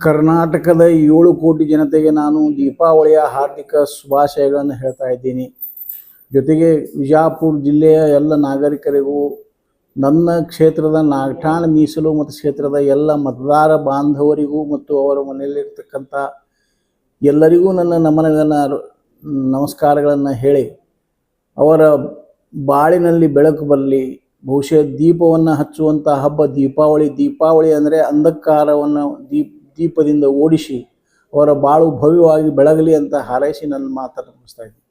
ಕರ್ನಾಟಕದ ಏಳು ಕೋಟಿ ಜನತೆಗೆ ನಾನು ದೀಪಾವಳಿಯ ಹಾರ್ದಿಕ ಶುಭಾಶಯಗಳನ್ನು ಹೇಳ್ತಾ ಇದ್ದೀನಿ. ಜೊತೆಗೆ ವಿಜಾಪುರ ಜಿಲ್ಲೆಯ ಎಲ್ಲ ನಾಗರಿಕರಿಗೂ ನನ್ನ ಕ್ಷೇತ್ರದ ನಾಗಠಾಣ ಮೀಸಲು ಮತ್ತು ಕ್ಷೇತ್ರದ ಎಲ್ಲ ಮತದಾರ ಬಾಂಧವರಿಗೂ ಮತ್ತು ಅವರ ಮನೆಯಲ್ಲಿರ್ತಕ್ಕಂಥ ಎಲ್ಲರಿಗೂ ನನ್ನ ನಮನಗಳನ್ನು ನಮಸ್ಕಾರಗಳನ್ನು ಹೇಳಿ ಅವರ ಬಾಳಿನಲ್ಲಿ ಬೆಳಕು ಬರಲಿ ಬಹುಶಃ ದೀಪವನ್ನು ಹಚ್ಚುವಂಥ ಹಬ್ಬ ದೀಪಾವಳಿ. ದೀಪಾವಳಿ ಅಂದರೆ ಅಂಧಕಾರವನ್ನು ದೀಪ್, ದೀಪದಿಂದ ಓಡಿಸಿ ಅವರ ಬಾಳು ಭವ್ಯವಾಗಿ ಬೆಳಗಲಿ ಅಂತ ಹಾರೈಸಿ ನನ್ನ ಮಾತನ್ನು ಮುಗಿಸ್ತಾ ಇದ್ದೀನಿ.